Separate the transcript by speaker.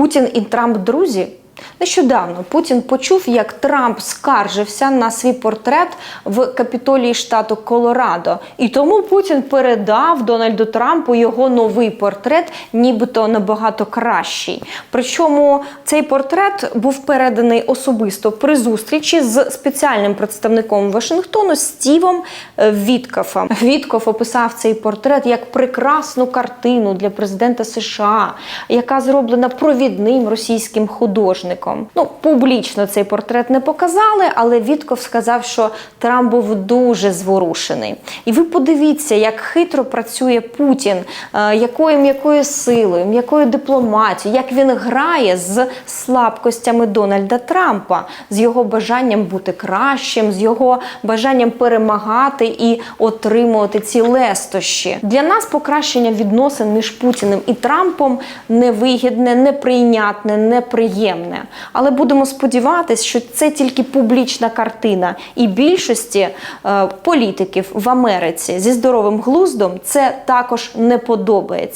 Speaker 1: Путін і Трамп друзі. Нещодавно Путін почув, як Трамп скаржився на свій портрет в капітолії штату Колорадо, і тому Путін передав Дональду Трампу його новий портрет, нібито набагато кращий. Причому цей портрет був переданий особисто при зустрічі з спеціальним представником Вашингтону Стівом е, Віткофом. Віткоф описав цей портрет як прекрасну картину для президента США, яка зроблена провідним російським художником. Ну, публічно цей портрет не показали, але Вітков сказав, що Трамп був дуже зворушений. І ви подивіться, як хитро працює Путін, е, якою м'якою силою, м'якою дипломатією, як він грає з слабкостями Дональда Трампа, з його бажанням бути кращим, з його бажанням перемагати і отримувати ці лестощі. Для нас покращення відносин між Путіним і Трампом невигідне, неприйнятне, неприємне. Але будемо сподіватися, що це тільки публічна картина, і більшості е, політиків в Америці зі здоровим глуздом це також не подобається.